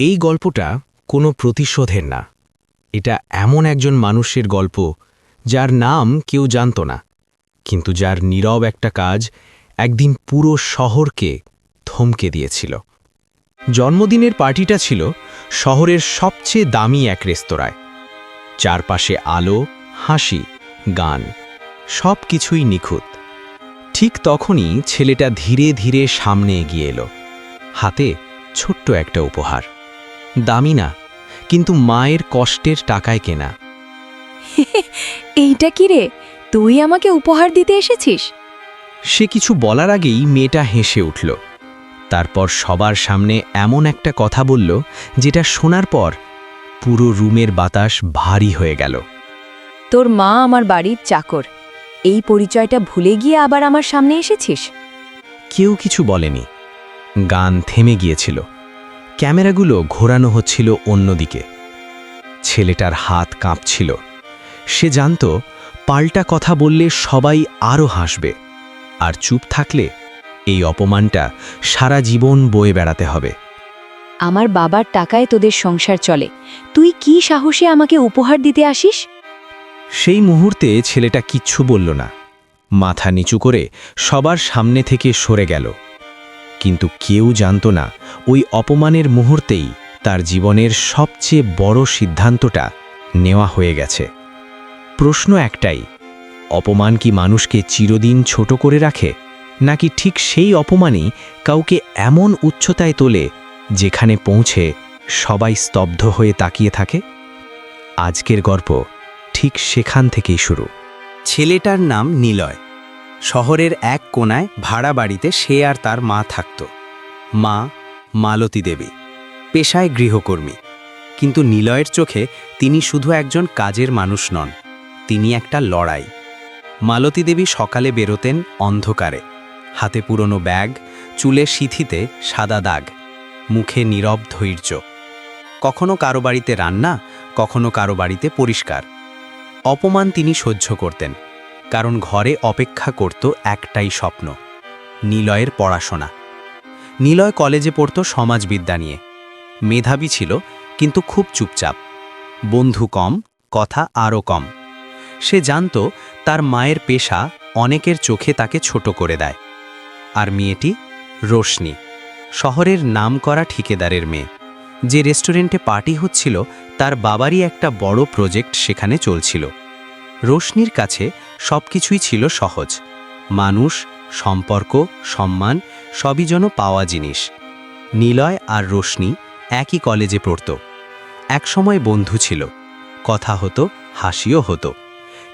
এই গল্পটা কোনো প্রতিশোধের না। এটা এমন একজন মানুষের গল্প, যার নাম কেউ জানত না। কিন্তু যার নীরব একটা কাজ একদিন পুরো শহরকে থমকে দিয়েছিল। জন্মদিনের পার্টিটা ছিল শহরের সবচেয়ে দামি এক রেস্তোরাঁয়। চারপাশে আলো, হাসি, গান সব কিছুই নিখুঁত। ঠিক তখনই ছেলেটা ধীরে ধীরে সামনে এগিয়ে এলো। হাতে ছোট্ট একটা উপহার। দামি না কিন্তু মায়ের কষ্টের টাকায় কেনা। এইটা কি রে? তুই আমাকে উপহার দিতে এসেছিস? সে কিছু বলার আগেই মেয়েটা হেসে উঠল। তারপর সবার সামনে এমন একটা কথা বলল যেটা শোনার পর পুরো রুমের বাতাস ভারী হয়ে গেল। তোর মা আমার বাড়ির চাকর। এই পরিচয়টা ভুলে গিয়ে আবার আমার সামনে এসেছিস? কেউ কিছু বলেনি। গান থেমে গিয়েছিল। ক্যামেরাগুলো ঘোরানো হচ্ছিল অন্যদিকে। ছেলেটার হাত কাঁপছিল। সে জানত পাল্টা কথা বললে সবাই আরও হাসবে আর চুপ থাকলে এই অপমানটা সারা জীবন বয়ে বেড়াতে হবে। আমার বাবার টাকায় তোদের সংসার চলে। তুই কি সাহসে আমাকে উপহার দিতে আসিস? সেই মুহূর্তে ছেলেটা কিচ্ছু বলল না। মাথা নিচু করে সবার সামনে থেকে সরে গেল। কিন্তু কেউ জানত না, ওই অপমানের মুহূর্তেই তার জীবনের সবচেয়ে বড় সিদ্ধান্তটা নেওয়া হয়ে গেছে। প্রশ্ন একটাই, অপমান কি মানুষকে চিরদিন ছোট করে রাখে, নাকি ঠিক সেই অপমানই কাউকে এমন উচ্চতায় তোলে যেখানে পৌঁছে সবাই স্তব্ধ হয়ে তাকিয়ে থাকে? আজকের গল্প ঠিক সেখান থেকেই শুরু। ছেলেটার নাম নিলয়। শহরের এক কোনায় ভাড়া বাড়িতে সে আর তার মা থাকত। মা, মালতী দেবী, পেশায় গৃহকর্মী। কিন্তু নিলয়ের চোখে তিনি শুধু একজন কাজের মানুষ নন, তিনি একটা লড়াই। মালতী দেবী সকালে বেরোতেন অন্ধকারে। হাতে পুরনো ব্যাগ, চুলে সিথিতে সাদা দাগ, মুখে নীরব ধৈর্য। কখনো কারও বাড়িতে রান্না, কখনো কারও বাড়িতে পরিষ্কার। অপমান তিনি সহ্য করতেন। কারণ ঘরে অপেক্ষা করত একটাই স্বপ্ন, নিলয়ের পড়াশোনা। নিলয় কলেজে পড়ত সমাজবিদ্যা নিয়ে। মেধাবী ছিল, কিন্তু খুব চুপচাপ। বন্ধু কম, কথা আরও কম। সে জানত তার মায়ের পেশা অনেকের চোখে তাকে ছোট করে দেয়। আর মেয়েটি রোশনি, শহরের নামকরা ঠিকেদারের মেয়ে। যে রেস্টুরেন্টে পার্টি হচ্ছিল, তার বাবারই একটা বড় প্রজেক্ট সেখানে চলছিল। রোশনির কাছে সবকিছুই ছিল সহজ। মানুষ, সম্পর্ক, সম্মান, সবই যেন পাওয়া জিনিস। নিলয় আর রোশনি একই কলেজে পড়ত। একসময় বন্ধু ছিল। কথা হতো, হাসিও হতো।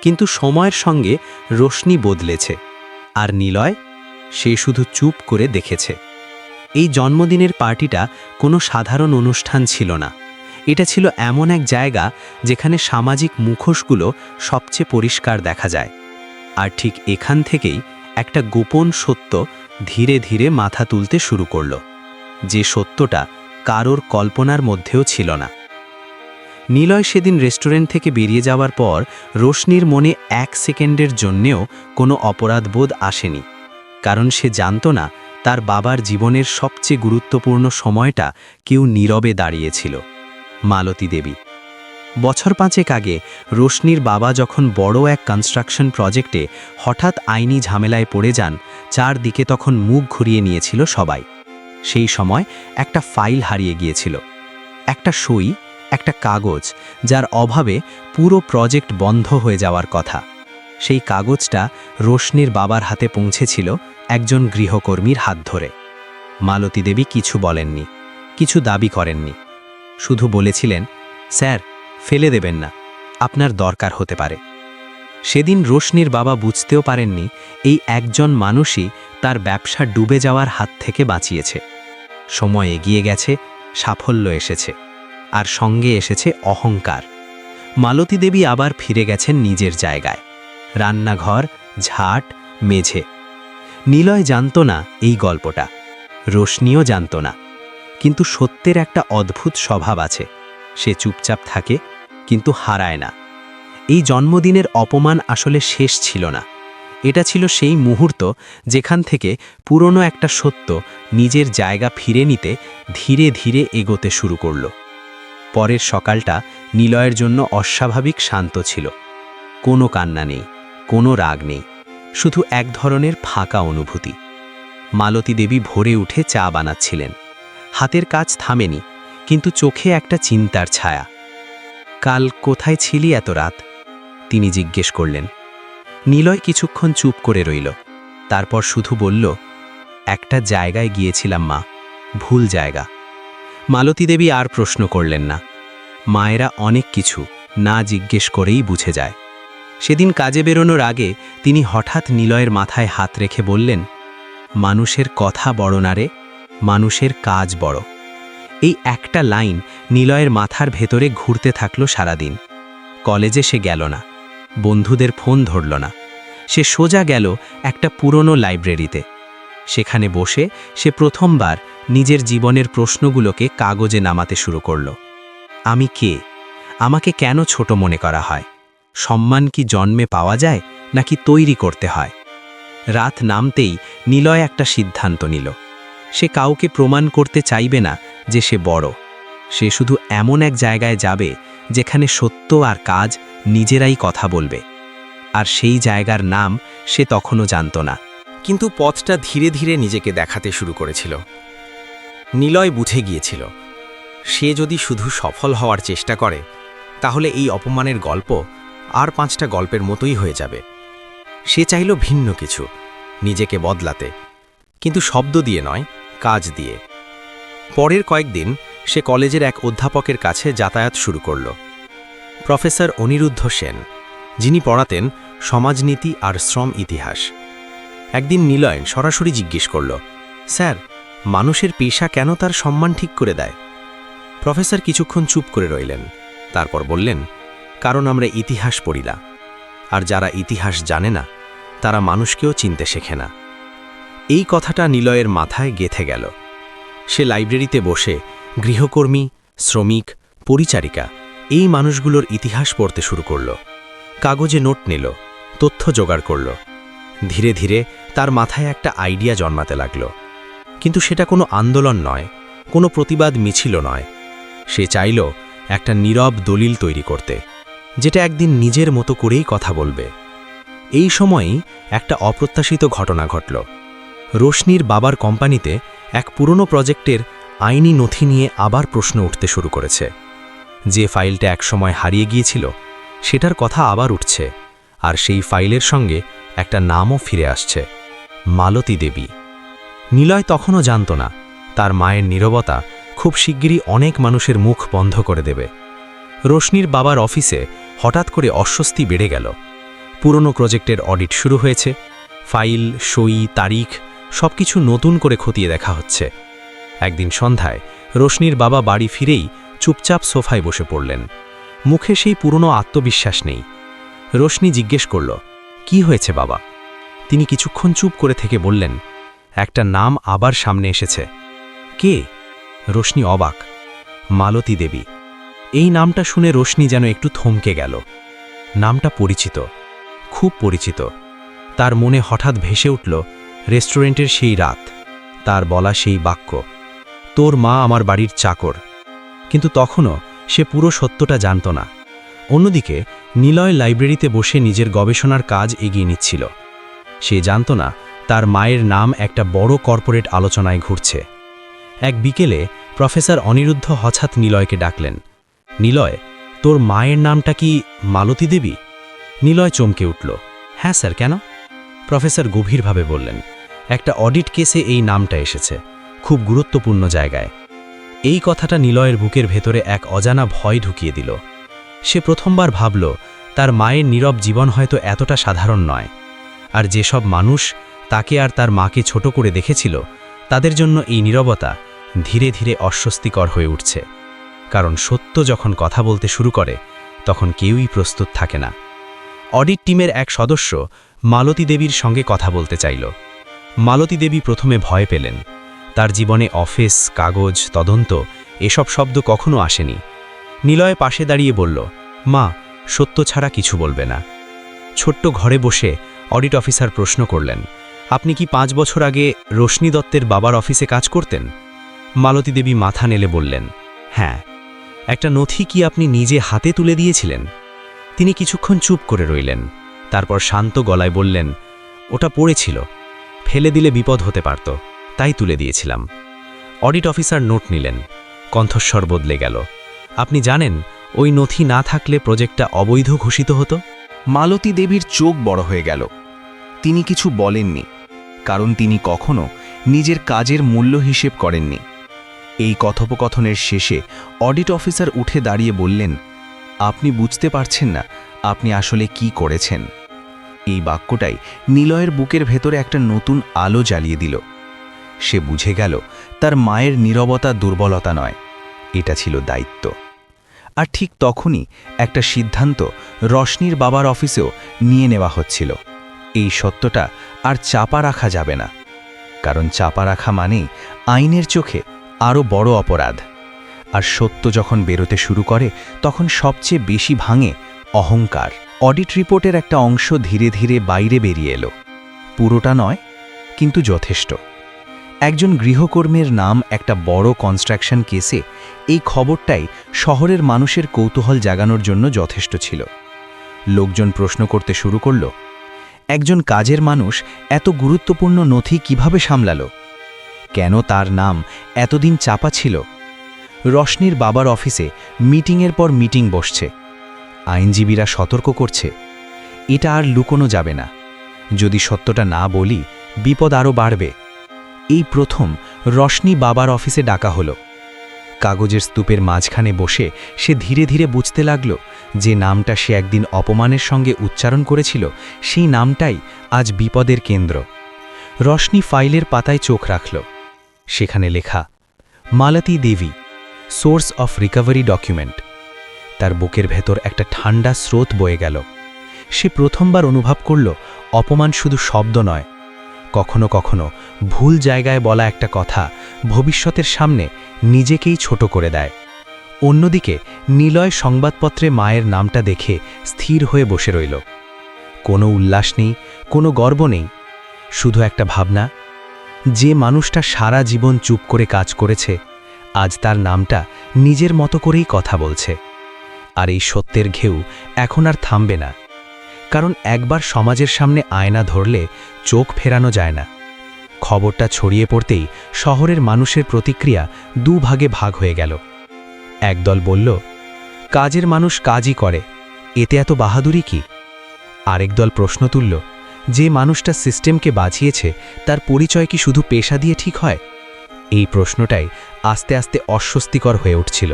কিন্তু সময়ের সঙ্গে রোশনি বদলেছে। আর নিলয়, সে শুধু চুপ করে দেখেছে। এই জন্মদিনের পার্টিটা কোনো সাধারণ অনুষ্ঠান ছিল না। এটা ছিল এমন এক জায়গা যেখানে সামাজিক মুখোশগুলো সবচেয়ে পরিষ্কার দেখা যায়। আর ঠিক এখান থেকেই একটা গোপন সত্য ধীরে ধীরে মাথা তুলতে শুরু করল। যে সত্যটা কারোর কল্পনার মধ্যেও ছিল না। নিলয় সেদিন রেস্টুরেন্ট থেকে বেরিয়ে যাওয়ার পর রোশনির মনে এক সেকেন্ডের জন্যেও কোনো অপরাধবোধ আসেনি। কারণ সে জানত না তার বাবার জীবনের সবচেয়ে গুরুত্বপূর্ণ সময়টা কেউ নীরবে দাঁড়িয়েছিল। মালতী দেবী। বছর পাঁচেক আগে রোশনির বাবা যখন বড় এক কনস্ট্রাকশন প্রজেক্টে হঠাৎ আইনি ঝামেলায় পড়ে যান, চারদিকে তখন মুখ ঘুরিয়ে নিয়েছিল সবাই। সেই সময় একটা ফাইল হারিয়ে গিয়েছিল। একটা সই, একটা কাগজ, যার অভাবে পুরো প্রজেক্ট বন্ধ হয়ে যাওয়ার কথা। সেই কাগজটা রোশনির বাবার হাতে পৌঁছেছিল একজন গৃহকর্মীর হাত ধরে। মালতী দেবী কিছু বলেননি, কিছু দাবি করেননি। শুধু বলেছিলেন, স্যার, ফেলে দেবেন না, আপনার দরকার হতে পারে। সেদিন রোশনির বাবা বুঝতেও পারেননি এই একজন মানুষই তার ব্যবসা ডুবে যাওয়ার হাত থেকে বাঁচিয়েছে। সময় এগিয়ে গেছে, সাফল্য এসেছে, আর সঙ্গে এসেছে অহংকার। মালতী দেবী আবার ফিরে গেছেন নিজের জায়গায়। রান্নাঘর, ঝাট, মেঝে। নিলয় জানত না এই গল্পটা, রোশনিও জানত না। কিন্তু সত্যের একটা অদ্ভুত স্বভাব আছে। সে চুপচাপ থাকে, কিন্তু হারায় না। এই জন্মদিনের অপমান আসলে শেষ ছিল না। এটা ছিল সেই মুহূর্ত যেখান থেকে পুরনো একটা সত্য নিজের জায়গা ফিরে নিতে ধীরে ধীরে এগোতে শুরু করল। পরের সকালটা নিলয়ের জন্য অস্বাভাবিক শান্ত ছিল। কোনো কান্না নেই, কোনো রাগ নেই, শুধু এক ধরনের ফাঁকা অনুভূতি। মালতী দেবী ভোরে উঠে চা বানাচ্ছিলেন। হাতের কাজ থামেনি, কিন্তু চোখে একটা চিন্তার ছায়া। কাল কোথায় ছিলি এত রাত? তিনি জিজ্ঞেস করলেন। নিলয় কিছুক্ষণ চুপ করে রইল, তারপর শুধু বলল, একটা জায়গায় গিয়েছিলাম মা, ভুল জায়গা। মালতী দেবী আর প্রশ্ন করলেন না। মায়েরা অনেক কিছু না জিজ্ঞেস করেই বুঝে যায়। সেদিন কাজে বেরোনোর আগে তিনি হঠাৎ নিলয়ের মাথায় হাত রেখে বললেন, মানুষের কথা বড় না মানুষের কাজ বড়। এই একটা লাইন নিলয়ের মাথার ভেতরে ঘুরতে থাকল সারাদিন। কলেজে সে গেল না, বন্ধুদের ফোন ধরল না। সে সোজা গেল একটা পুরনো লাইব্রেরিতে। সেখানে বসে সে প্রথমবার নিজের জীবনের প্রশ্নগুলোকে কাগজে নামাতে শুরু করল। আমি কে? আমাকে কেন ছোট মনে করা হয়? সম্মান কি জন্মে পাওয়া যায় নাকি তৈরি করতে হয়? রাত নামতেই নিলয় একটা সিদ্ধান্ত নিল। সে কাউকে প্রমাণ করতে চাইবে না যে সে বড়। সে শুধু এমন এক জায়গায় যাবে যেখানে সত্য আর কাজ নিজেরাই কথা বলবে। আর সেই জায়গার নাম সে তখনও জানত না। কিন্তু পথটা ধীরে ধীরে নিজেকে দেখাতে শুরু করেছিল। নিলয় বুঝে গিয়েছিল, সে যদি শুধু সফল হওয়ার চেষ্টা করে, তাহলে এই অপমানের গল্প আর পাঁচটা গল্পের মতোই হয়ে যাবে। সে চাইল ভিন্ন কিছু, নিজেকে বদলাতে। কিন্তু শব্দ দিয়ে নয়, কাজ দিয়ে। পরের কয়েকদিন সে কলেজের এক অধ্যাপকের কাছে যাতায়াত শুরু করল। প্রফেসর অনিরুদ্ধ সেন, যিনি পড়াতেন সমাজনীতি আর শ্রম ইতিহাস। একদিন নিলয়ন সরাসরি জিজ্ঞেস করল, স্যার, মানুষের পেশা কেন তার সম্মান ঠিক করে দেয়? প্রফেসর কিছুক্ষণ চুপ করে রইলেন, তারপর বললেন, কারণ আমরা ইতিহাস পড়িলা আর যারা ইতিহাস জানে না, তারা মানুষকেও চিনতে শেখে না। এই কথাটা নিলয়ের মাথায় গেথে গেল। সে লাইব্রেরিতে বসে গৃহকর্মী, শ্রমিক, পরিচারিকা এই মানুষগুলোর ইতিহাস পড়তে শুরু করল। কাগজে নোট নিল, তথ্য জোগাড় করল। ধীরে ধীরে তার মাথায় একটা আইডিয়া জন্মাতে লাগল। কিন্তু সেটা কোনো আন্দোলন নয়, কোনো প্রতিবাদ মিছিল নয়। সে চাইল একটা নীরব দলিল তৈরি করতে, যেটা একদিন নিজের মতো করেই কথা বলবে। এই সময়ই একটা অপ্রত্যাশিত ঘটনা ঘটল। রোশনির বাবার কোম্পানিতে এক পুরনো প্রজেক্টের আইনি নথি নিয়ে আবার প্রশ্ন উঠতে শুরু করেছে। যে ফাইলটা একসময় হারিয়ে গিয়েছিল, সেটার কথা আবার উঠছে, আর সেই ফাইলের সঙ্গে একটা নামও ফিরে আসছে, মালতী দেবী। নিলয় তখনও জানত না, তার মায়ের নীরবতা খুব শিগগিরই অনেক মানুষের মুখ বন্ধ করে দেবে। রোশনির বাবার অফিসে হঠাৎ করে অস্বস্তি বেড়ে গেল। পুরনো প্রজেক্টের অডিট শুরু হয়েছে, ফাইল, সই, তারিখ সবকিছু নতুন করে খতিয়ে দেখা হচ্ছে। একদিন সন্ধ্যায় রোশনির বাবা বাড়ি ফিরেই চুপচাপ সোফায় বসে পড়লেন। মুখে সেই পুরনো আত্মবিশ্বাস নেই। রোশনি জিজ্ঞেস করল, কি হয়েছে বাবা? তিনি কিছুক্ষণ চুপ করে থেকে বললেন, একটা নাম আবার সামনে এসেছে। কে? রোশনি অবাক, মালতী দেবী। এই নামটা শুনে রোশনি যেন একটু থমকে গেল। নামটা পরিচিত, খুব পরিচিত। তার মনে হঠাৎ ভেসে উঠল রেস্টুরেন্টের সেই রাত, তার বলা সেই বাক্য, তোর মা আমার বাড়ির চাকর। কিন্তু তখনও সে পুরো সত্যটা জানত না। অন্যদিকে, নিলয় লাইব্রেরিতে বসে নিজের গবেষণার কাজ এগিয়ে নিচ্ছিল। সে জানত না তার মায়ের নাম একটা বড় কর্পোরেট আলোচনায় ঘুরছে। এক বিকেলে প্রফেসর অনিরুদ্ধ হঠাৎ নিলয়কে ডাকলেন, নিলয়, তোর মায়ের নামটা কি মালতী দেবী? নিলয় চমকে উঠল হ্যাঁ স্যার, কেন? প্রফেসর গভীরভাবে বললেন একটা অডিট কেসে এই নামটা এসেছে, খুব গুরুত্বপূর্ণ জায়গায়। এই কথাটা নিলয়ের বুকের ভেতরে এক অজানা ভয় ঢুকিয়ে দিল। সে প্রথমবার ভাবল, তার মায়ের নীরব জীবন হয়তো এতটা সাধারণ নয়। আর যেসব মানুষ তাকে আর তার মাকে ছোট করে দেখেছিল, তাদের জন্য এই নীরবতা ধীরে ধীরে অস্বস্তিকর হয়ে উঠছে। কারণ সত্য যখন কথা বলতে শুরু করে, তখন কেউই প্রস্তুত থাকে না। অডিট টিমের এক সদস্য মালতী দেবীর সঙ্গে কথা বলতে চাইল। মালতী দেবী প্রথমে ভয় পেলেন। তার জীবনে অফিস, কাগজ, তদন্ত, এসব শব্দ কখনো আসেনি। নিলয় পাশে দাঁড়িয়ে বলল, মা, সত্য ছাড়া কিছু বলবে না। ছোট্ট ঘরে বসে অডিট অফিসার প্রশ্ন করলেন, আপনি কি পাঁচ বছর আগে রশ্মি দত্তের বাবার অফিসে কাজ করতেন? মালতী দেবী মাথা নেলে বললেন হ্যাঁ। একটা নথি কি আপনি নিজে হাতে তুলে দিয়েছিলেন? তিনি কিছুক্ষণ চুপ করে রইলেন। তারপর শান্ত গলায় বললেন, ওটা পড়েছিল। ফেলে দিলে বিপদ হতে পারত, তাই তুলে দিয়েছিলাম। অডিট অফিসার নোট নিলেন, কণ্ঠস্বর বদলে গেল। আপনি জানেন, ওই নথি না থাকলে প্রজেক্টটা অবৈধ ঘোষিত হতো? মালতী দেবীর চোখ বড় হয়ে গেল। তিনি কিছু বলেননি, কারণ তিনি কখনো নিজের কাজের মূল্য হিসেব করেননি। এই কথোপকথনের শেষে অডিট অফিসার উঠে দাঁড়িয়ে বললেন, আপনি বুঝতে পারছেন না, আপনি আসলে কি করেছেন? এই বাক্যটাই নিলয়ের বুকের ভেতরে একটা নতুন আলো জ্বালিয়ে দিল। সে বুঝে গেল, তার মায়ের নীরবতা দুর্বলতা নয়, এটা ছিল দায়িত্ব। আর ঠিক তখনই একটা সিদ্ধান্ত রশনির বাবার অফিসেও নিয়ে নেওয়া হচ্ছিল। এই সত্যটা আর চাপা রাখা যাবে না, কারণ চাপা রাখা মানেই আইনের চোখে আরও বড় অপরাধ। আর সত্য যখন বেরোতে শুরু করে, তখন সবচেয়ে বেশি ভাঙে অহংকার। অডিট রিপোর্টের একটা অংশ ধীরে ধীরে বাইরে বেরিয়ে এলো। পুরোটা নয়, কিন্তু যথেষ্ট। একজন গৃহকর্মীর নাম একটা বড় কনস্ট্রাকশন কেসে এই খবরটাই শহরের মানুষের কৌতূহল জাগানোর জন্য যথেষ্ট ছিল। লোকজন প্রশ্ন করতে শুরু করল, একজন কাজের মানুষ এত গুরুত্বপূর্ণ নথি কীভাবে সামলাল? কেন তার নাম এতদিন চাপা ছিল? রশনির বাবার অফিসে মিটিংয়ের পর মিটিং বসছে। আইনজীবীরা সতর্ক করছে। এটা আর লুকোনো যাবে না। যদি সত্যটা না বলি, বিপদ আরও বাড়বে। এই প্রথম রশনি বাবার অফিসে ডাকা হলো। কাগজের স্তূপের মাঝখানে বসে সে ধীরে ধীরে বুঝতে লাগল যে নামটা সে একদিন অপমানের সঙ্গে উচ্চারণ করেছিল, সেই নামটাই আজ বিপদের কেন্দ্র। রশনি ফাইলের পাতায় চোখ রাখল। সেখানে লেখা, Malati Devi, source of recovery document. তার বুকের ভেতর একটা ঠান্ডা স্রোত বয়ে গেল। সে প্রথমবার অনুভব করল, অপমান শুধু শব্দ নয়। কখনো কখনো ভুল জায়গায় বলা একটা কথা ভবিষ্যতের সামনে নিজেকেই ছোট করে দেয়। অন্যদিকে, নিলয় সংবাদপত্রে মায়ের নামটা দেখে স্থির হয়ে বসে রইল। কোনো উল্লাস নেই, কোনো গর্ব নেই, শুধু একটা ভাবনা, যে মানুষটা সারা জীবন চুপ করে কাজ করেছে, আজ তার নামটা নিজের মতো করেই কথা বলছে। আর এই সত্যের ঘেউ এখন আর থামবে না। কারণ একবার সমাজের সামনে আয়না ধরলে চোখ ফেরানো যায় না। খবরটা ছড়িয়ে পড়তেই শহরের মানুষের প্রতিক্রিয়া দুভাগে ভাগ হয়ে গেল। একদল বলল, কাজের মানুষ কাজই করে, এতে এত বাহাদুরি কি? আরেক দল প্রশ্ন তুলল, যে মানুষটা সিস্টেমকে বাঁচিয়েছে, তার পরিচয় কি শুধু পেশা দিয়ে ঠিক হয়? এই প্রশ্নটাই আস্তে আস্তে অস্বস্তিকর হয়ে উঠছিল।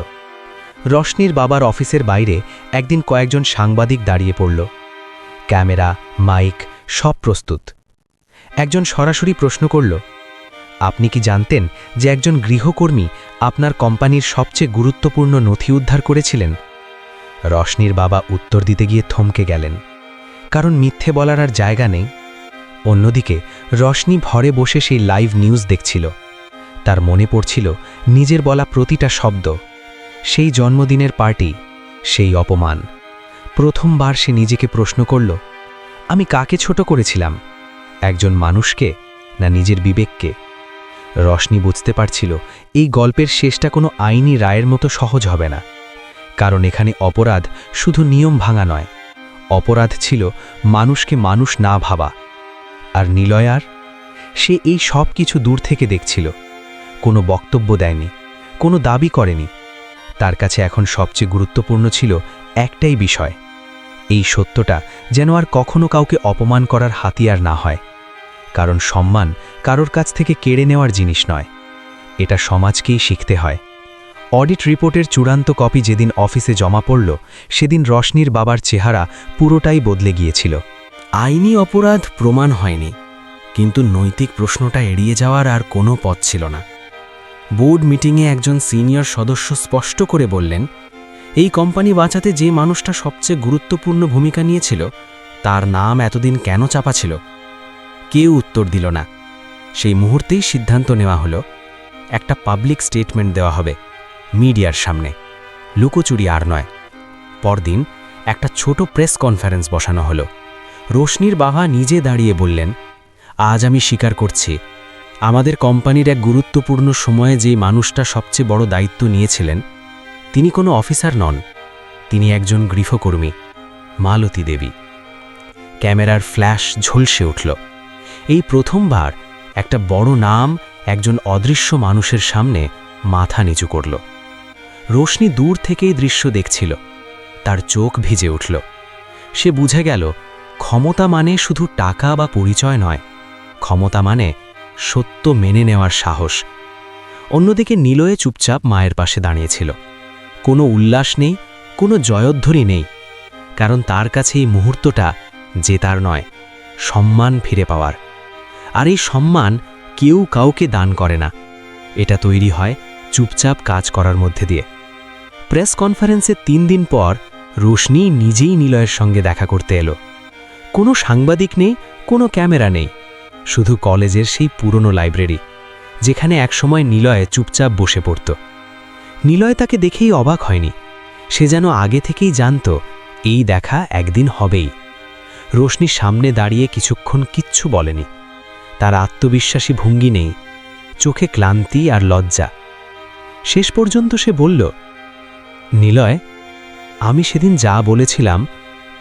রশনির বাবার অফিসের বাইরে একদিন কয়েকজন সাংবাদিক দাঁড়িয়ে পড়ল। ক্যামেরা, মাইক, সব প্রস্তুত। একজন সরাসরি প্রশ্ন করল, আপনি কি জানতেন যে একজন গৃহকর্মী আপনার কোম্পানির সবচেয়ে গুরুত্বপূর্ণ নথি উদ্ধার করেছিলেন? রশনির বাবা উত্তর দিতে গিয়ে থমকে গেলেন। কারণ মিথ্যে বলার আর জায়গা নেই। অন্যদিকে রশনি ভরে বসে সেই লাইভ নিউজ দেখছিল। তার মনে পড়ছিল, নিজের বলা প্রতিটা শব্দ সেই জন্মদিনের পার্টি, সেই অপমান। প্রথমবার সে নিজেকে প্রশ্ন করল, আমি কাকে ছোট করেছিলাম? একজন মানুষকে না নিজের বিবেককে? রশনি বুঝতে পারছিল, এই গল্পের শেষটা কোনো আইনি রায়ের মতো সহজ হবে না। কারণ এখানে অপরাধ শুধু নিয়ম ভাঙা নয়। অপরাধ ছিল মানুষকে মানুষ না ভাবা। আর নিলয়ার সে এই সব কিছু দূর থেকে দেখছিল। কোনো বক্তব্য দেয়নি, কোনো দাবি করেনি। তার কাছে এখন সবচেয়ে গুরুত্বপূর্ণ ছিল একটাই বিষয়। এই সত্যটা যেন আর কখনো কাউকে অপমান করার হাতিয়ার না হয়। কারণ সম্মান কারোর কাছ থেকে কেড়ে নেওয়ার জিনিস নয়। এটা সমাজকেই শিখতে হয়। অডিট রিপোর্টের চূড়ান্ত কপি যেদিন অফিসে জমা পড়ল, সেদিন রশনির বাবার চেহারা পুরোটাই বদলে গিয়েছিল। আইনি অপরাধ প্রমাণ হয়নি, কিন্তু নৈতিক প্রশ্নটা এড়িয়ে যাওয়ার আর কোনো পথ ছিল না। বোর্ড মিটিংয়ে একজন সিনিয়র সদস্য স্পষ্ট করে বললেন, এই কোম্পানি বাঁচাতে যে মানুষটা সবচেয়ে গুরুত্বপূর্ণ ভূমিকা নিয়েছিল, তার নাম এতদিন কেন চাপা ছিল? কেউ উত্তর দিল না। সেই মুহূর্তেই সিদ্ধান্ত নেওয়া হলো, একটা পাবলিক স্টেটমেন্ট দেওয়া হবে, মিডিয়ার সামনে। লুকোচুরি আর নয়। পরদিন একটা ছোট প্রেস কনফারেন্স বসানো হলো। রোশনির বাবা নিজে দাঁড়িয়ে বললেন, আজ আমি স্বীকার করছি আমাদের কোম্পানির এক গুরুত্বপূর্ণ সময়ে যে মানুষটা সবচেয়ে বড় দায়িত্ব নিয়েছিলেন, তিনি কোনো অফিসার নন। তিনি একজন গৃহকর্মী, মালতী দেবী। ক্যামেরার ফ্ল্যাশ ঝলসে উঠল। এই প্রথমবার একটা বড় নাম একজন অদৃশ্য মানুষের সামনে মাথা নিচু করল। রোশনি দূর থেকেই দৃশ্য দেখছিল। তার চোখ ভিজে উঠল। সে বুঝে গেল, ক্ষমতা মানে শুধু টাকা বা পরিচয় নয়। ক্ষমতা মানে সত্য মেনে নেওয়ার সাহস। অন্যদিকে নিলয়ে চুপচাপ মায়ের পাশে দাঁড়িয়েছিল। কোনো উল্লাস নেই, কোনো জয়ধ্বনি নেই, কারণ তার কাছে এই মুহূর্তটা জেতার নয়, সম্মান ফিরে পাওয়ার। আর এই সম্মান কেউ কাউকে দান করে না। এটা তৈরি হয় চুপচাপ কাজ করার মধ্যে দিয়ে। প্রেস কনফারেন্সে তিন দিন পর রোশনি নিজেই নিলয়ের সঙ্গে দেখা করতে এলো। কোনো সাংবাদিক নেই, কোনো ক্যামেরা নেই। শুধু কলেজের সেই পুরনো লাইব্রেরি, যেখানে একসময় নিলয় চুপচাপ বসে পড়ত। নিলয় তাকে দেখেই অবাক হয়নি। সে যেন আগে থেকেই জানত, এই দেখা একদিন হবেই। রোশনি সামনে দাঁড়িয়ে কিছুক্ষণ কিচ্ছু বলেনি। তার আত্মবিশ্বাসী ভঙ্গি নেই, চোখে ক্লান্তি আর লজ্জা। শেষ পর্যন্ত সে বলল, নিলয়, আমি সেদিন যা বলেছিলাম,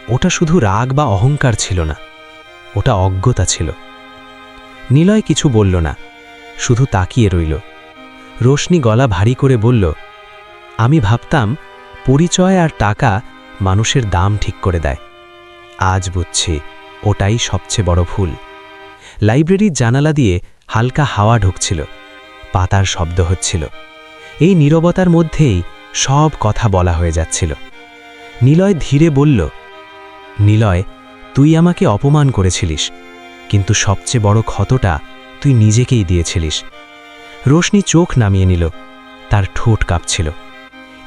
ওটা শুধু রাগ বা অহংকার ছিল না, ওটা অজ্ঞতা ছিল। নিলয় কিছু বলল না, শুধু তাকিয়ে রইল। রোশনি গলা ভারী করে বলল, আমি ভাবতাম পরিচয় আর টাকা মানুষের দাম ঠিক করে দেয়। আজ বুঝছি, ওটাই সবচেয়ে বড় ভুল। লাইব্রেরির জানালা দিয়ে হালকা হাওয়া ঢুকছিল, পাতার শব্দ হচ্ছিল। এই নীরবতার মধ্যেই সব কথা বলা হয়ে যাচ্ছিল। নিলয় ধীরে বলল, নিলয়, তুই আমাকে অপমান করেছিলিস। কিন্তু সবচেয়ে বড় ক্ষতটা তুই নিজেকেই দিয়েছিলিস। রোশনি চোখ নামিয়ে নিল, তার ঠোঁট কাঁপছিল।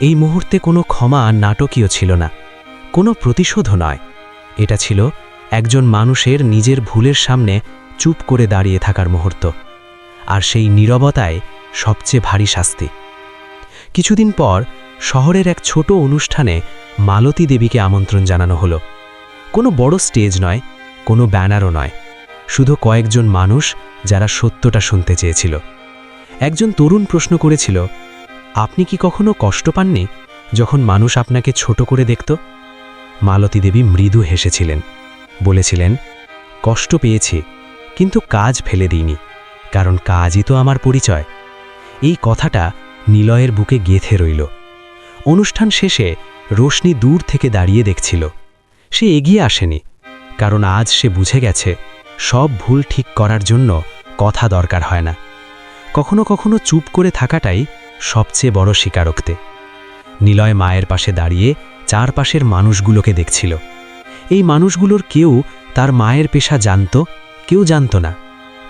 এই মুহূর্তে কোনো ক্ষমা নাটকীয় ছিল না, কোনো প্রতিশোধও নয়। এটা ছিল একজন মানুষের নিজের ভুলের সামনে চুপ করে দাঁড়িয়ে থাকার মুহূর্ত, আর সেই নীরবতায় সবচেয়ে ভারী শাস্তি। কিছুদিন পর শহরের এক ছোট অনুষ্ঠানে মালতী দেবীকে আমন্ত্রণ জানানো হলো। কোনো বড় স্টেজ নয়, কোনো ব্যানারও নয়। শুধু কয়েকজন মানুষ যারা সত্যটা শুনতে চেয়েছিল। একজন তরুণ প্রশ্ন করেছিল, আপনি কি কখনো কষ্ট পাননি যখন মানুষ আপনাকে ছোট করে দেখত? মালতী দেবী মৃদু হেসেছিলেন, বলেছিলেন, কষ্ট পেয়েছি, কিন্তু কাজ ফেলে দিইনি, কারণ কাজই তো আমার পরিচয়। এই কথাটা নিলয়ের বুকে গেথে রইল। অনুষ্ঠান শেষে রোশনি দূর থেকে দাঁড়িয়ে দেখছিল। সে এগিয়ে আসেনি, কারণ আজ সে বুঝে গেছে সব ভুল ঠিক করার জন্য কথা দরকার হয় না। কখনো কখনো চুপ করে থাকাটাই সবচেয়ে বড় স্বীকারোক্তে। নিলয় মায়ের পাশে দাঁড়িয়ে চারপাশের মানুষগুলোকে দেখছিল। এই মানুষগুলোর কেউ তার মায়ের পেশা জানত, কেউ জানত না।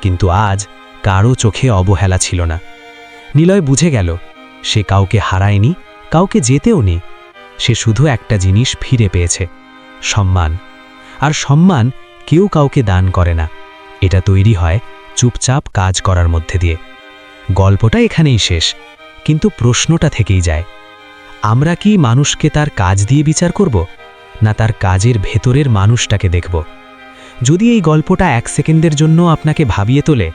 কিন্তু আজ কারও চোখে অবহেলা ছিল না। নিলয় বুঝে গেল, সে কাউকে হারায়নি, কাউকে যেতেও নি সে শুধু একটা জিনিস ফিরে পেয়েছে, সম্মান। আর সম্মান কেউ কাউকে দান করে না। এটা তৈরি হয় চুপচাপ কাজ করার মধ্যে দিয়ে। গল্পটা এখানেই শেষ, কিন্তু প্রশ্নটা থেকেই যায়। আমরা কি মানুষকে তার কাজ দিয়ে বিচার করব, না তার কাজের ভেতরের মানুষটাকে দেখব? যদি এই গল্পটা এক সেকেন্ডের জন্য আপনাকে ভাবিয়ে তোলে,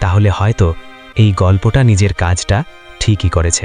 তাহলে হয়তো এই গল্পটা নিজের কাজটা ঠিকই করেছে।